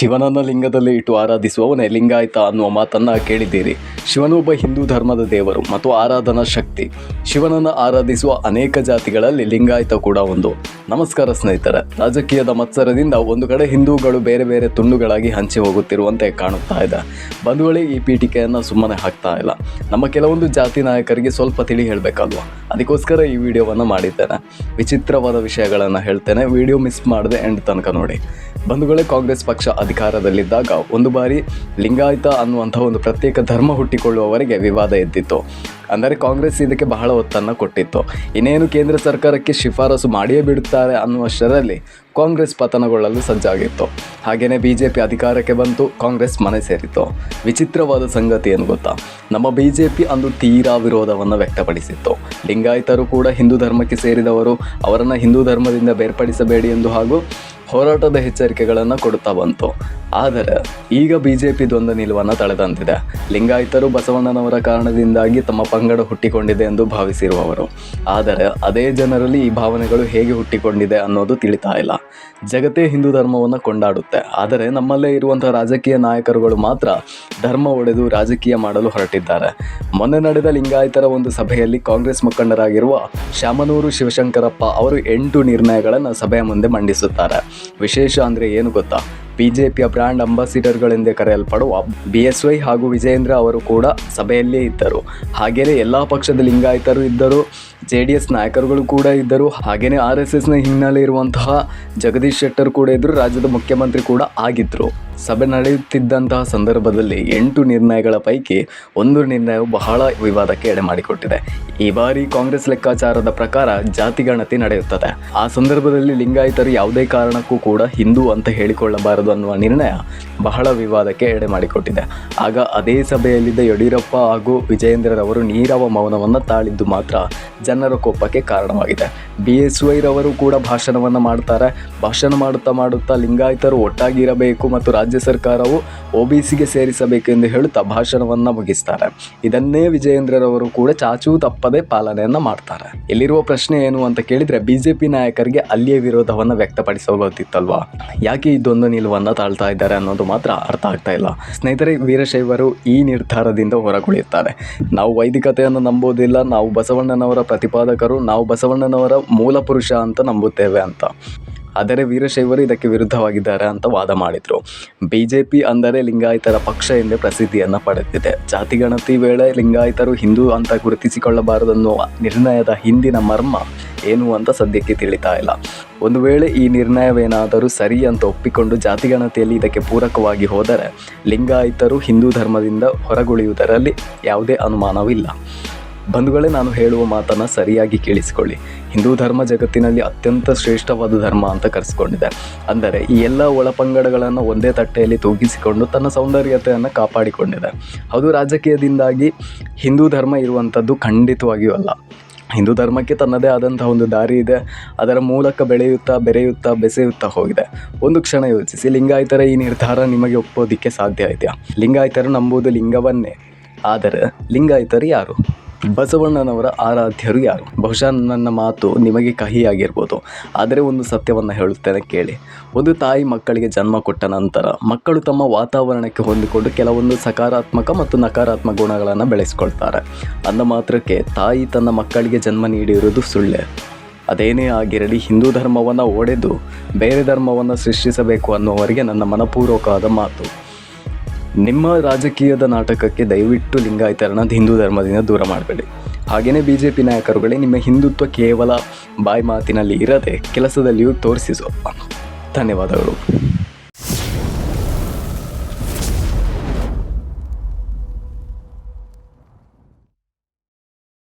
ಶಿವನನ್ನ ಲಿಂಗದಲ್ಲಿ ಇಟ್ಟು ಆರಾಧಿಸುವವನೇ ಲಿಂಗಾಯತ ಅನ್ನುವ ಮಾತನ್ನ ಕೇಳಿದ್ದೀರಿ. ಶಿವನೊಬ್ಬ ಹಿಂದೂ ಧರ್ಮದ ದೇವರು ಮತ್ತು ಆರಾಧನಾ ಶಕ್ತಿ. ಶಿವನನ್ನು ಆರಾಧಿಸುವ ಅನೇಕ ಜಾತಿಗಳಲ್ಲಿ ಲಿಂಗಾಯತ ಕೂಡ ಒಂದು. ನಮಸ್ಕಾರ ಸ್ನೇಹಿತರೆ. ರಾಜಕೀಯದ ಮತ್ಸರದಿಂದ ಒಂದು ಕಡೆ ಹಿಂದೂಗಳು ಬೇರೆ ಬೇರೆ ತುಂಡುಗಳಾಗಿ ಹಂಚಿ ಹೋಗುತ್ತಿರುವಂತೆ ಕಾಣುತ್ತಾ ಇದೆ. ಬಂಧುಗಳೇ ಈ ಪೀಠಿಕೆಯನ್ನು ಸುಮ್ಮನೆ ಹಾಕ್ತಾ ಇಲ್ಲ. ನಮ್ಮ ಕೆಲವೊಂದು ಜಾತಿ ನಾಯಕರಿಗೆ ಸ್ವಲ್ಪ ತಿಳಿ ಹೇಳಬೇಕಲ್ವಾ? ಅದಕ್ಕೋಸ್ಕರ ಈ ವಿಡಿಯೋವನ್ನು ಮಾಡಿದ್ದೇನೆ. ವಿಚಿತ್ರವಾದ ವಿಷಯಗಳನ್ನು ಹೇಳ್ತೇನೆ. ವಿಡಿಯೋ ಮಿಸ್ ಮಾಡದೆ ಎಂಡ್ ತನಕ ನೋಡಿ. ಬಂಧುಗಳೇ ಕಾಂಗ್ರೆಸ್ ಪಕ್ಷ ಅಧಿಕಾರದಲ್ಲಿದ್ದಾಗ ಒಂದು ಬಾರಿ ಲಿಂಗಾಯತ ಅನ್ನುವಂಥ ಒಂದು ಪ್ರತ್ಯೇಕ ಧರ್ಮ ಹುಟ್ಟಿಕೊಳ್ಳುವವರೆಗೆ ವಿವಾದ ಎದ್ದಿತ್ತು. ಅಂದರೆ ಕಾಂಗ್ರೆಸ್ ಇದಕ್ಕೆ ಬಹಳ ಒತ್ತನ್ನು ಕೊಟ್ಟಿತ್ತು. ಇನ್ನೇನು ಕೇಂದ್ರ ಸರ್ಕಾರಕ್ಕೆ ಶಿಫಾರಸು ಮಾಡಿಯೇ ಬಿಡುತ್ತಾರೆ ಅನ್ನುವಷ್ಟರಲ್ಲಿ ಕಾಂಗ್ರೆಸ್ ಪತನಗೊಳ್ಳಲು ಸಜ್ಜಾಗಿತ್ತು. ಹಾಗೆಯೇ ಬಿ ಜೆ ಪಿ ಅಧಿಕಾರಕ್ಕೆ ಬಂತು, ಕಾಂಗ್ರೆಸ್ ಮನೆ ಸೇರಿತು ವಿಚಿತ್ರವಾದ ಸಂಗತಿ ಏನು ಗೊತ್ತಾ? ನಮ್ಮ ಬಿ ಜೆ ಪಿ ಅಂದು ತೀರಾ ವಿರೋಧವನ್ನು ವ್ಯಕ್ತಪಡಿಸಿತ್ತು. ಲಿಂಗಾಯತರು ಕೂಡ ಹಿಂದೂ ಧರ್ಮಕ್ಕೆ ಸೇರಿದವರು, ಅವರನ್ನು ಹಿಂದೂ ಧರ್ಮದಿಂದ ಬೇರ್ಪಡಿಸಬೇಡಿ ಎಂದು ಹಾಗೂ ಹೋರಾಟದ ಎಚ್ಚರಿಕೆಗಳನ್ನು ಕೊಡುತ್ತಾ ಬಂತು. ಆದರೆ ಈಗ ಬಿ ಜೆ ಪಿ ದ್ವಂದ್ವ ನಿಲುವನ್ನು ತಳೆದಂತಿದೆ. ಲಿಂಗಾಯತರು ಬಸವಣ್ಣನವರ ಕಾರಣದಿಂದಾಗಿ ತಮ್ಮ ಪಂಗಡ ಹುಟ್ಟಿಕೊಂಡಿದೆ ಎಂದು ಭಾವಿಸಿರುವವರು. ಆದರೆ ಅದೇ ಜನರಲ್ಲಿ ಈ ಭಾವನೆಗಳು ಹೇಗೆ ಹುಟ್ಟಿಕೊಂಡಿದೆ ಅನ್ನೋದು ತಿಳಿತಾ ಇಲ್ಲ. ಜಗತ್ತೇ ಹಿಂದೂ ಧರ್ಮವನ್ನು ಕೊಂಡಾಡುತ್ತೆ. ಆದರೆ ನಮ್ಮಲ್ಲೇ ಇರುವಂತಹ ರಾಜಕೀಯ ನಾಯಕರುಗಳು ಮಾತ್ರ ಧರ್ಮ ಒಡೆದು ರಾಜಕೀಯ ಮಾಡಲು ಹೊರಟಿದ್ದಾರೆ. ಮೊನ್ನೆ ನಡೆದ ಲಿಂಗಾಯತರ ಒಂದು ಸಭೆಯಲ್ಲಿ ಕಾಂಗ್ರೆಸ್ ಮುಖಂಡರಾಗಿರುವ ಶಾಮನೂರು ಶಿವಶಂಕರಪ್ಪ ಅವರು ಎಂಟು ನಿರ್ಣಯಗಳನ್ನು ಸಭೆಯ ಮುಂದೆ ಮಂಡಿಸುತ್ತಾರೆ. ವಿಶೇಷ ಅಂದರೆ ಏನು ಗೊತ್ತಾ? ಬಿಜೆಪಿಯ ಬ್ರ್ಯಾಂಡ್ ಅಂಬಾಸಿಡರ್ಗಳೆಂದೇ ಕರೆಯಲ್ಪಡುವ ಬಿ ಎಸ್ ವೈ ಹಾಗೂ ವಿಜಯೇಂದ್ರ ಅವರು ಕೂಡ ಸಭೆಯಲ್ಲೇ ಇದ್ದರು. ಹಾಗೆಯೇ ಎಲ್ಲ ಪಕ್ಷದ ಲಿಂಗಾಯತರು ಇದ್ದರು ಜೆ ಡಿ ಎಸ್ ನಾಯಕರುಗಳು ಕೂಡ ಇದ್ದರು. ಹಾಗೆಯೇ ಆರ್ ಎಸ್ ಎಸ್ನ ಹಿನ್ನೆಲೆ ಇರುವಂತಹ ಜಗದೀಶ್ ಶೆಟ್ಟರ್ ಕೂಡ ಇದ್ದರು, ರಾಜ್ಯದ ಮುಖ್ಯಮಂತ್ರಿ ಕೂಡ ಆಗಿದ್ದರು ಸಭೆ ನಡೆಯುತ್ತಿದ್ದಂತಹ ಸಂದರ್ಭದಲ್ಲಿ ಎಂಟು ನಿರ್ಣಯಗಳ ಪೈಕಿ ಒಂದು ನಿರ್ಣಯವು ಬಹಳ ವಿವಾದಕ್ಕೆ ಎಡೆ ಮಾಡಿಕೊಟ್ಟಿದೆ. ಈ ಬಾರಿ ಕಾಂಗ್ರೆಸ್ ಲೆಕ್ಕಾಚಾರದ ಪ್ರಕಾರ ಜಾತಿ ಗಣತಿ ನಡೆಯುತ್ತದೆ. ಆ ಸಂದರ್ಭದಲ್ಲಿ ಲಿಂಗಾಯತರು ಯಾವುದೇ ಕಾರಣಕ್ಕೂ ಕೂಡ ಹಿಂದೂ ಅಂತ ಹೇಳಿಕೊಳ್ಳಬಾರದು ಅನ್ನುವ ನಿರ್ಣಯ ಬಹಳ ವಿವಾದಕ್ಕೆ ಎಡೆ ಮಾಡಿಕೊಟ್ಟಿದೆ. ಆಗ ಅದೇ ಸಭೆಯಲ್ಲಿದ್ದ ಯಡಿಯೂರಪ್ಪ ಹಾಗೂ ವಿಜಯೇಂದ್ರರವರು ನೀರವ ಮೌನವನ್ನು ತಾಳಿದ್ದು ಮಾತ್ರ ಜನರ ಕೋಪಕ್ಕೆ ಕಾರಣವಾಗಿದೆ. ಬಿ ಎಸ್ ವೈರವರು ಕೂಡ ಭಾಷಣವನ್ನು ಮಾಡ್ತಾರೆ. ಭಾಷಣ ಮಾಡುತ್ತಾ ಮಾಡುತ್ತಾ ಲಿಂಗಾಯತರು ಒಟ್ಟಾಗಿರಬೇಕು ಮತ್ತು ರಾಜ್ಯ ಸರ್ಕಾರವು ಒ ಬಿ ಸಿಗೆ ಸೇರಿಸಬೇಕು ಎಂದು ಹೇಳುತ್ತಾ ಭಾಷಣವನ್ನು ಮುಗಿಸ್ತಾರೆ. ಇದನ್ನೇ ವಿಜಯೇಂದ್ರರವರು ಕೂಡ ಚಾಚೂ ತಪ್ಪದೆ ಪಾಲನೆಯನ್ನು ಮಾಡ್ತಾರೆ. ಇಲ್ಲಿರುವ ಪ್ರಶ್ನೆ ಏನು ಅಂತ ಕೇಳಿದರೆ ಬಿ ಜೆ ಪಿ ನಾಯಕರಿಗೆ ಅಲ್ಲಿಯೇ ವಿರೋಧವನ್ನು ವ್ಯಕ್ತಪಡಿಸಬಹುದಿತ್ತಲ್ವಾ ಯಾಕೆ ಇದೊಂದು ನಿಲುವನ್ನು ತಾಳ್ತಾ ಇದ್ದಾರೆ ಅನ್ನೋದು ಮಾತ್ರ ಅರ್ಥ ಆಗ್ತಾ ಇಲ್ಲ. ಸ್ನೇಹಿತರೆ, ವೀರಶೈವರು ಈ ನಿರ್ಧಾರದಿಂದ ಹೊರಗುಳಿಯುತ್ತಾರೆ. ನಾವು ವೈದಿಕತೆಯನ್ನು ನಂಬೋದಿಲ್ಲ, ನಾವು ಬಸವಣ್ಣನವರ ಪ್ರತಿಪಾದಕರು, ನಾವು ಬಸವಣ್ಣನವರ ಮೂಲ ಪುರುಷ ಅಂತ ನಂಬುತ್ತೇವೆ ಅಂತ. ಆದರೆ ವೀರಶೈವರು ಇದಕ್ಕೆ ವಿರುದ್ಧವಾಗಿದ್ದಾರೆ ಅಂತ ವಾದ ಮಾಡಿದರು. ಬಿ ಜೆ ಪಿ ಅಂದರೆ ಲಿಂಗಾಯತರ ಪಕ್ಷ ಎಂದೇ ಪ್ರಸಿದ್ಧಿಯನ್ನು ಪಡೆದಿದೆ. ಜಾತಿಗಣತಿ ವೇಳೆ ಲಿಂಗಾಯತರು ಹಿಂದೂ ಅಂತ ಗುರುತಿಸಿಕೊಳ್ಳಬಾರದೆನ್ನುವ ನಿರ್ಣಯದ ಹಿಂದಿನ ಮರ್ಮ ಏನು ಅಂತ ಸದ್ಯಕ್ಕೆ ತಿಳಿತಾ ಇಲ್ಲ. ಒಂದು ವೇಳೆ ಈ ನಿರ್ಣಯವೇನಾದರೂ ಸರಿ ಅಂತ ಒಪ್ಪಿಕೊಂಡು ಜಾತಿಗಣತಿಯಲ್ಲಿ ಇದಕ್ಕೆ ಪೂರಕವಾಗಿ ಹೋದರೆ ಲಿಂಗಾಯತರು ಹಿಂದೂ ಧರ್ಮದಿಂದ ಹೊರಗುಳಿಯುವುದರಲ್ಲಿ ಯಾವುದೇ ಅನುಮಾನವಿಲ್ಲ. ಬಂಧುಗಳೇ, ನಾನು ಹೇಳುವ ಮಾತನ್ನು ಸರಿಯಾಗಿ ಕೇಳಿಸಿಕೊಳ್ಳಿ. ಹಿಂದೂ ಧರ್ಮ ಜಗತ್ತಿನಲ್ಲಿ ಅತ್ಯಂತ ಶ್ರೇಷ್ಠವಾದ ಧರ್ಮ ಅಂತ ಕರೆಸಿಕೊಂಡಿದೆ ಅಂದರೆ ಈ ಎಲ್ಲ ಒಳಪಂಗಡಗಳನ್ನು ಒಂದೇ ತಟ್ಟೆಯಲ್ಲಿ ತೂಗಿಸಿಕೊಂಡು ತನ್ನ ಸೌಂದರ್ಯತೆಯನ್ನು ಕಾಪಾಡಿಕೊಂಡಿದೆ ಅದು ರಾಜಕೀಯದಿಂದಾಗಿ ಹಿಂದೂ ಧರ್ಮ ಇರುವಂಥದ್ದು ಖಂಡಿತವಾಗಿಯೂ ಅಲ್ಲ. ಹಿಂದೂ ಧರ್ಮಕ್ಕೆ ತನ್ನದೇ ಆದಂತಹ ಒಂದು ದಾರಿ ಇದೆ. ಅದರ ಮೂಲಕ ಬೆಳೆಯುತ್ತಾ, ಬೆರೆಯುತ್ತಾ, ಬೆಸೆಯುತ್ತಾ ಹೋಗಿದೆ. ಒಂದು ಕ್ಷಣ ಯೋಚಿಸಿ, ಲಿಂಗಾಯತರ, ಈ ನಿರ್ಧಾರ ನಿಮಗೆ ಒಪ್ಪೋದಿಕ್ಕೆ ಸಾಧ್ಯ ಇದೆಯಾ? ಲಿಂಗಾಯತರು ನಂಬುವುದು ಲಿಂಗವನ್ನೇ. ಆದರೆ ಲಿಂಗಾಯತರು ಯಾರು? ಬಸವಣ್ಣನವರ ಆರಾಧ್ಯರು ಯಾರು? ಬಹುಶಃ ನನ್ನ ಮಾತು ನಿಮಗೆ ಕಹಿಯಾಗಿರ್ಬೋದು. ಆದರೆ ಒಂದು ಸತ್ಯವನ್ನು ಹೇಳುತ್ತೇನೆ, ಕೇಳಿ. ಒಂದು ತಾಯಿ ಮಕ್ಕಳಿಗೆ ಜನ್ಮ ಕೊಟ್ಟ ನಂತರ ಮಕ್ಕಳು ತಮ್ಮ ವಾತಾವರಣಕ್ಕೆ ಹೊಂದಿಕೊಂಡು ಕೆಲವೊಂದು ಸಕಾರಾತ್ಮಕ ಮತ್ತು ನಕಾರಾತ್ಮಕ ಗುಣಗಳನ್ನು ಬೆಳೆಸ್ಕೊಳ್ತಾರೆ. ಅಂದ ಮಾತ್ರಕ್ಕೆ ತಾಯಿ ತನ್ನ ಮಕ್ಕಳಿಗೆ ಜನ್ಮ ನೀಡಿರುವುದು ಸುಳ್ಳೆ. ಅದೇನೇ ಆಗಿರಲಿ, ಹಿಂದೂ ಧರ್ಮವನ್ನು ಒಡೆದು ಬೇರೆ ಧರ್ಮವನ್ನು ಸೃಷ್ಟಿಸಬೇಕು ಅನ್ನುವವರಿಗೆ ನನ್ನ ಮನಪೂರ್ವಕವಾದ ಮಾತು. ನಿಮ್ಮ ರಾಜಕೀಯದ ನಾಟಕಕ್ಕೆ ದಯವಿಟ್ಟು ಲಿಂಗಾಯತರನ್ನ ಹಿಂದೂ ಧರ್ಮದಿಂದ ದೂರ ಮಾಡಬೇಡಿ. ಹಾಗೆಯೇ ಬಿ ಜೆ ಪಿ ನಾಯಕರುಗಳೇ, ನಿಮ್ಮ ಹಿಂದುತ್ವ ಕೇವಲ ಬಾಯಿ ಮಾತಿನಲ್ಲಿ ಇರದೆ ಕೆಲಸದಲ್ಲಿಯೂ ತೋರಿಸಿಸೋ ಧನ್ಯವಾದಗಳು.